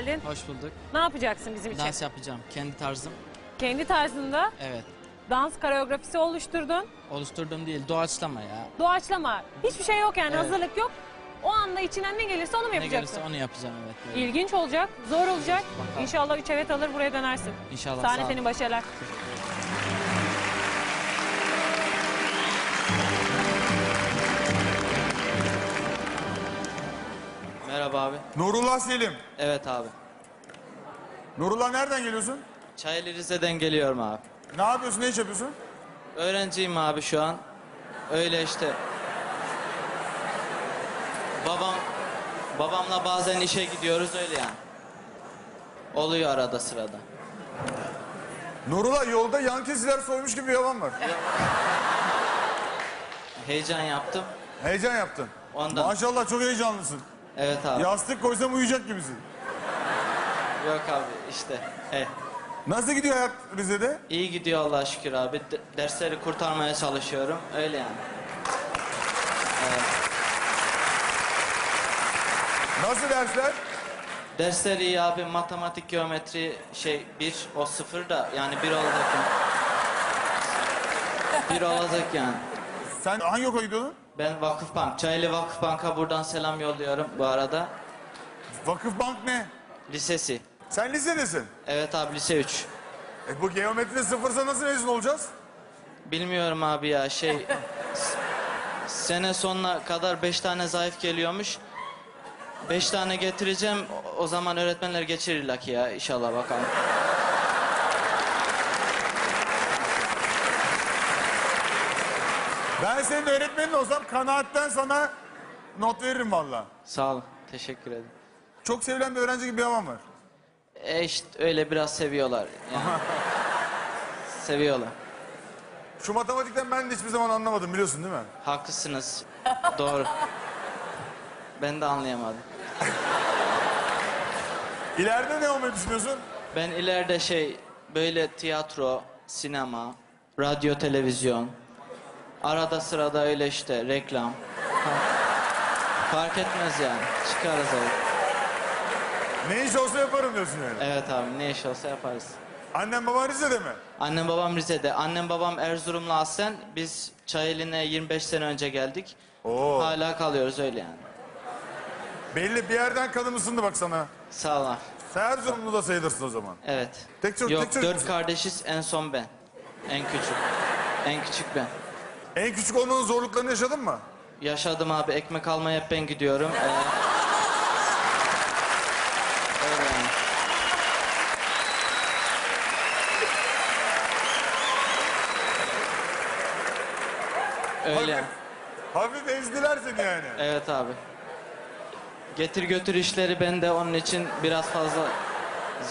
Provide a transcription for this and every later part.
geldin. Hoş bulduk. Ne yapacaksın bizim için? Dans yapacağım. Kendi tarzım. Kendi tarzında Evet. dans koreografisi oluşturdun. Oluşturduğum değil, doğaçlama ya. Doğaçlama. Hiçbir şey yok yani Evet. hazırlık yok. O anda içinden ne gelirse onu mu Ne yapacaksın? gelirse onu yapacağım evet. Böyle. İlginç olacak, zor olacak. Bakalım. İnşallah üç evet alır buraya dönersin. İnşallah. Sahne sağ ol. senin başarılar. Merhaba abi. Nurullah Selim. Evet abi. Nurullah nereden geliyorsun? Çayeli Rize'den geliyorum abi. Ne yapıyorsun, ne iş yapıyorsun? Öğrenciyim abi şu an. Öyle işte. Babam babamla bazen işe gidiyoruz öyle yani. Oluyor arada sırada. Nurullah yolda yan kesiler soymuş gibi bir yalan var. Heyecan yaptım. Heyecan yaptın. Ondan. Maşallah çok heyecanlısın. Evet abi. Yastık koysam uyuyacak gibisin. Yok abi işte. Eh. Nasıl gidiyor hayat Rize'de? İyi gidiyor Allah'a şükür abi. De- dersleri kurtarmaya çalışıyorum. Öyle yani. Nasıl dersler? Dersler iyi abi. Matematik, geometri şey bir o sıfır da yani bir olacak yani. Bir olacak yani. Sen hangi okula gidiyordun? Ben Vakıfbank, Çayeli Vakıfbank'a buradan selam yolluyorum bu arada. Vakıfbank ne? Lisesi. Sen lisedesin. Evet abi lise 3. E bu geometride sıfırsa nasıl mezun olacağız? Bilmiyorum abi ya şey... s- sene sonuna kadar beş tane zayıf geliyormuş. Beş tane getireceğim. o- O zaman öğretmenler geçirirler ki ya inşallah bakalım. Ben senin öğretmenin olsam kanaatten sana not veririm valla. Sağ olun. Teşekkür ederim. Çok sevilen bir öğrenci gibi bir yalan var. E işte öyle biraz seviyorlar yani. seviyorlar. Şu matematikten ben de hiçbir zaman anlamadım biliyorsun değil mi? Haklısınız. Doğru. Ben de anlayamadım. İleride ne olmayı düşünüyorsun? Ben ileride şey böyle tiyatro, sinema, radyo, televizyon. Arada sırada öyle işte reklam. Fark- etmez yani. Çıkarız öyle. Ne iş olsa yaparım diyorsun yani. Evet abi ne iş olsa yaparız. Annem baban Rize'de mi? Annem babam Rize'de. Annem babam Erzurumlu aslen. Biz Çayeli'ne 25 sene önce geldik. Oo. Hala kalıyoruz öyle yani. Belli bir yerden kanım ısındı bak sana. Sağ olun. Sen Erzurumlu da sayılırsın o zaman. Evet. Tek çocuk- Yok tek çocuk dört musun? kardeşiz en son ben. En küçük. En küçük ben. En küçük olmanın zorluklarını yaşadın mı? Yaşadım abi ekmek almaya hep ben gidiyorum. Ee, öyle yani. Öyle yani. Hafif ezdiler seni yani. Evet abi. Getir götür işleri ben de onun için biraz fazla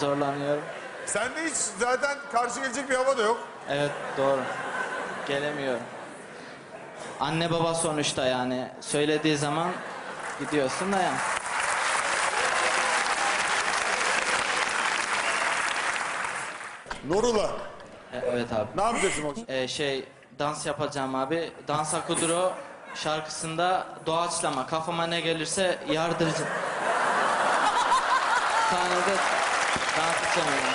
zorlanıyorum. Sende hiç zaten karşı gelecek bir hava da yok. Evet doğru. Gelemiyorum. Anne baba sonuçta yani söylediği zaman gidiyorsun da yani. Nurullah. E, Evet abi. Ne yapacaksın o? Ee, şey dans yapacağım abi. Dans Akuduro şarkısında doğaçlama. Kafama ne gelirse yardırıcı. Sahnede dans edeceğim yani.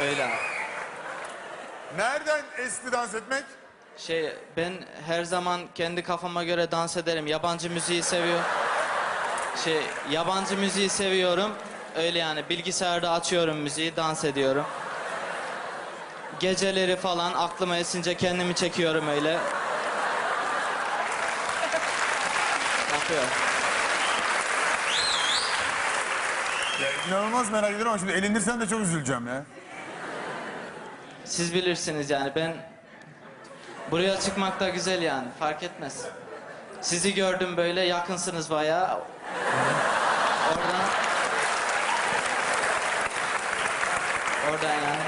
Öyle abi. Esti dans etmek? Şey ben her zaman kendi kafama göre dans ederim. Yabancı müziği seviyor. Şey yabancı müziği seviyorum. Öyle yani bilgisayarda açıyorum müziği, dans ediyorum. Geceleri falan aklıma esince kendimi çekiyorum öyle. Yapıyorum. Ya, inanılmaz merak ediyorum ama şimdi elindirsen de çok üzüleceğim ya. Siz bilirsiniz yani ben buraya çıkmak da güzel yani fark etmez. Sizi gördüm böyle yakınsınız bayağı. Oradan Oradan yani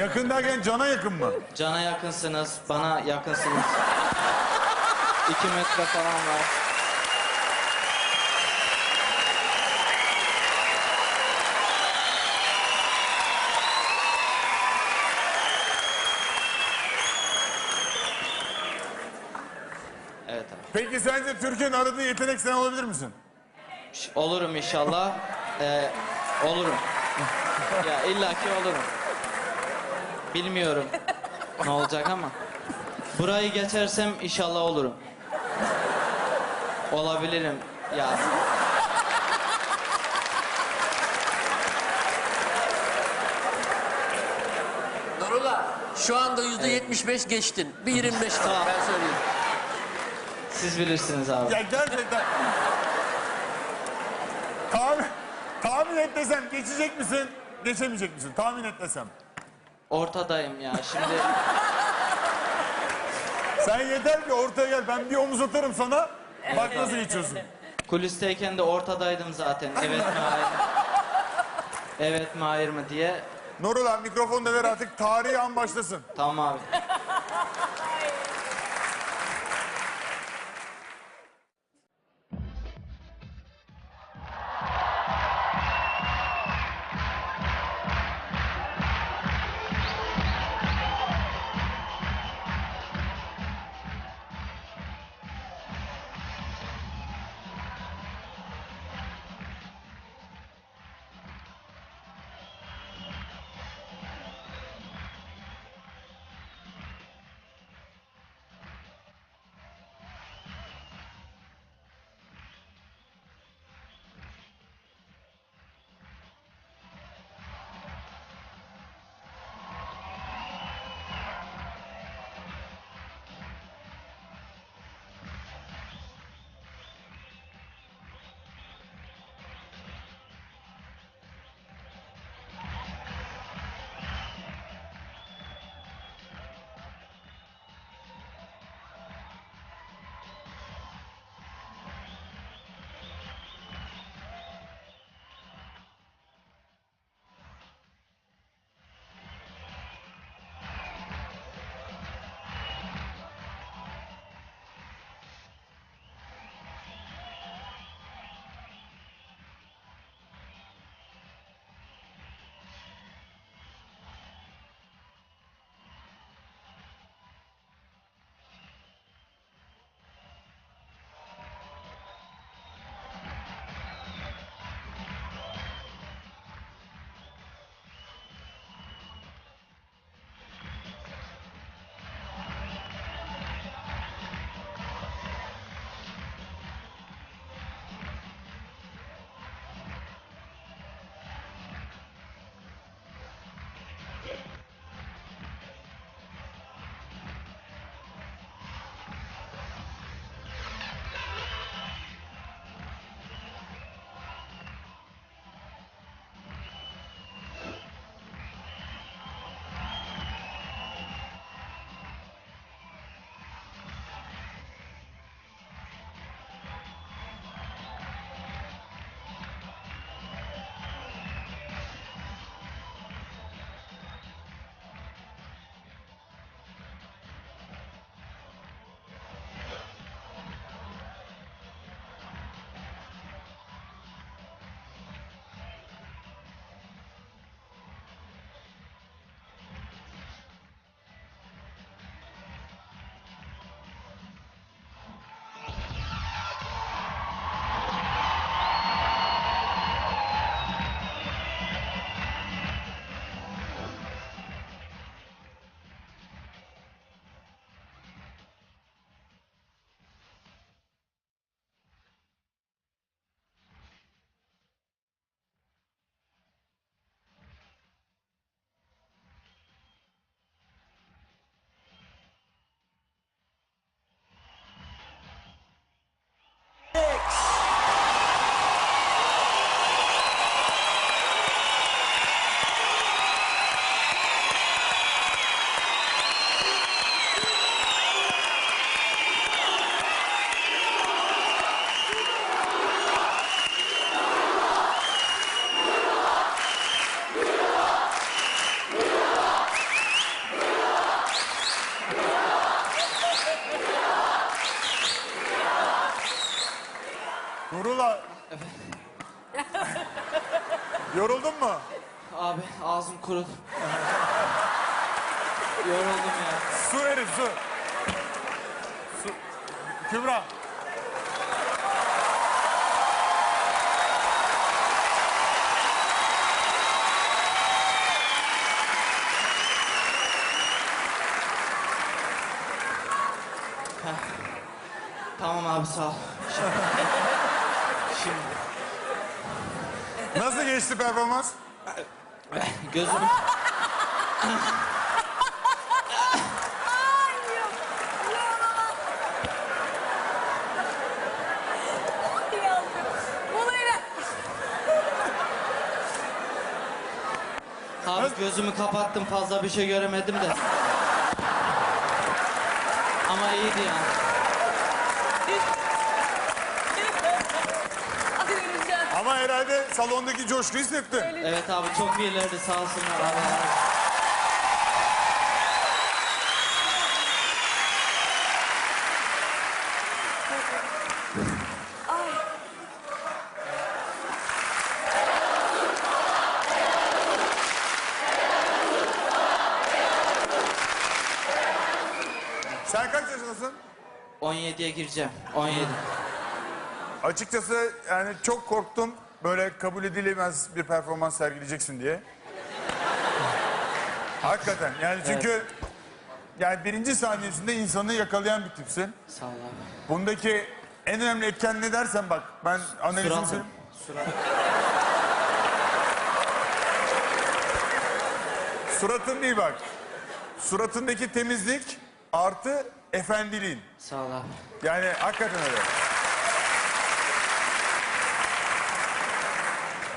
Yakın derken cana yakın mı? cana yakınsınız, bana yakınsınız. İki metre falan var. Evet abi. Peki sence Türkiye'nin aradığı yetenek sen olabilir misin? Olurum inşallah. Ee, olurum. ya illaki olurum. Bilmiyorum ne olacak ama. Burayı geçersem inşallah olurum. Olabilirim. Ya Nurullah şu anda yüzde 75 geçtin. Bir 25 var Tamam. ben söyleyeyim. Siz bilirsiniz abi. Ya gerçekten. tahmin, tahmin et desem geçecek misin? Geçemeyecek misin? Tahmin et desem. Ortadayım ya şimdi. Sen yeter ki ortaya gel. Ben bir omuz atarım sana. Bak nasıl geçiyorsun. Kulisteyken de ortadaydım zaten. Evet mi hayır mı? Evet mi hayır mı diye. Nurullah mikrofonu da ver artık. Tarihi an başlasın. Tamam abi. Kurudu. Yoruldum ya. Su verin su. Su. Kübra. Tamam abi sağ ol. Şimdi, şimdi Nasıl geçti performans? Gözüm Abi gözümü kapattım fazla bir şey göremedim de. Ama iyiydi yani. Ama herhalde salondaki coşku hissetti. Evet abi çok iyilerdi sağ olsunlar abi. Sen kaç yaşındasın? 17'ye gireceğim. 17. Açıkçası yani çok korktum böyle kabul edilemez bir performans sergileyeceksin diye. Hakikaten yani çünkü yani birinci saniyesinde insanı yakalayan bir tipsin. Sağ ol abi. Bundaki en önemli etken ne dersen bak ben analizimi Suratım. söyleyeyim. Suratın değil bak. Suratındaki temizlik artı efendiliğin. Sağ ol abi. Yani hakikaten öyle.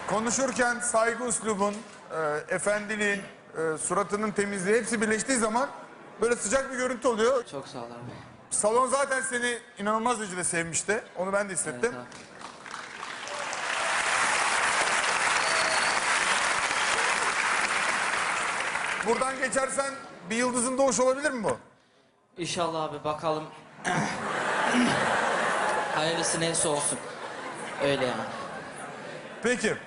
Konuşurken saygı üslubun, e, efendiliğin, e, suratının temizliği hepsi birleştiği zaman böyle sıcak bir görüntü oluyor. Çok sağ ol abi. Salon zaten seni inanılmaz derecede sevmişti. Onu ben de Evet hissettim. abi. Buradan geçersen bir yıldızın doğuş olabilir mi bu? İnşallah abi bakalım. Hayırlısı neyse olsun. Öyle yani. Peki.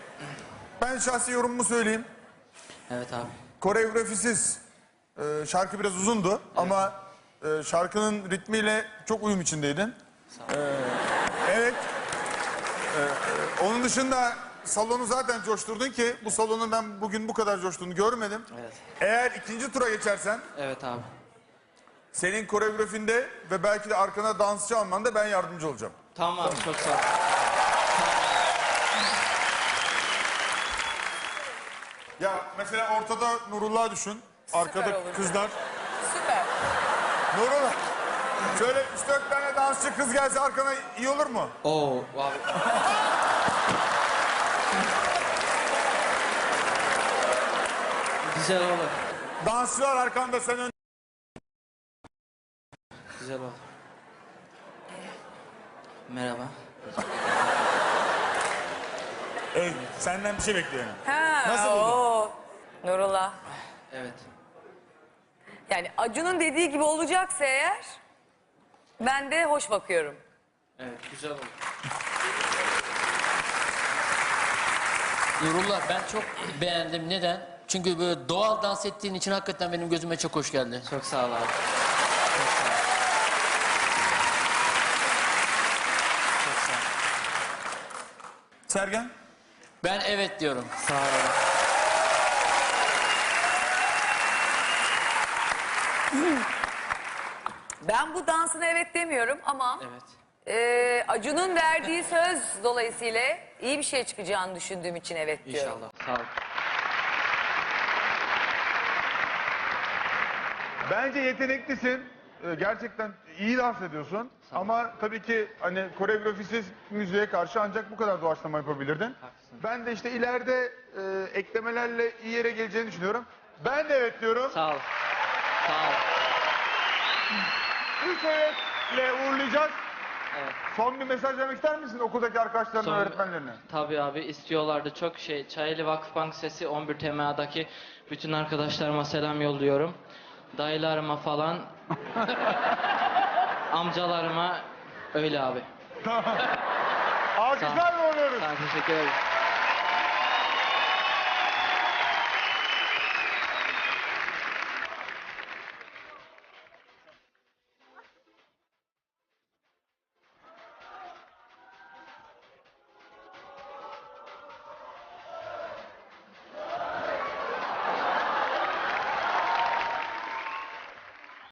Ben şahsi yorumumu söyleyeyim. Evet abi. Koreografisiz e, şarkı biraz uzundu ama e, şarkının ritmiyle çok uyum içindeydin. E, evet. E, e, onun dışında salonu zaten coşturdun ki bu salonun ben bugün bu kadar coştuğunu görmedim. Evet. Eğer ikinci tura geçersen Evet abi. senin koreografinde ve belki de arkana dansçı almanda ben yardımcı olacağım. Tamam abi çok sağ ol. Ya mesela ortada Nurullah düşün. Arkada olur. kızlar. Süper. Nurullah. Şöyle 3-4 tane dansçı kız gelse arkana iyi olur mu? Oo abi. Güzel olur. Dansçılar arkanda sen ön... Güzel olur. Merhaba. Evet, senden bir şey bekliyor yani. Ha, Nasıl buldun? oo. Nurullah. Evet. Yani Acun'un dediği gibi olacaksa eğer ben de hoş bakıyorum. Evet güzel olur. Nurullah ben çok beğendim. Neden? Çünkü böyle doğal dans ettiğin için hakikaten benim gözüme çok hoş geldi. Çok sağ ol abi. Çok sağ ol. Çok sağ ol. Sergen? Ben evet diyorum. Sağ ol Ben bu dansına evet demiyorum ama Evet. e, Acun'un verdiği söz dolayısıyla iyi bir şey çıkacağını düşündüğüm için evet diyorum. İnşallah. Sağ ol. Bence yeteneklisin. Ee, gerçekten iyi dans ediyorsun. Ama tabii ki hani koreografisiz müziğe karşı ancak bu kadar doğaçlama yapabilirdin. Haklısın. Ben de işte ileride e, eklemelerle iyi yere geleceğini düşünüyorum. Ben de evet diyorum. Sağ ol. Sağ ol. Evetle uğurlayacağız. Evet. Son bir mesaj vermek ister misin okuldaki arkadaşlarına, Son- öğretmenlerine? Tabii abi istiyorlardı çok şey. Çayeli Vakıfbank Sesi 11 TMA'daki bütün arkadaşlarıma selam yolluyorum. Dayılarıma falan. amcalarıma öyle abi. Alkışlar mı oluyoruz? Tamam teşekkür ederim.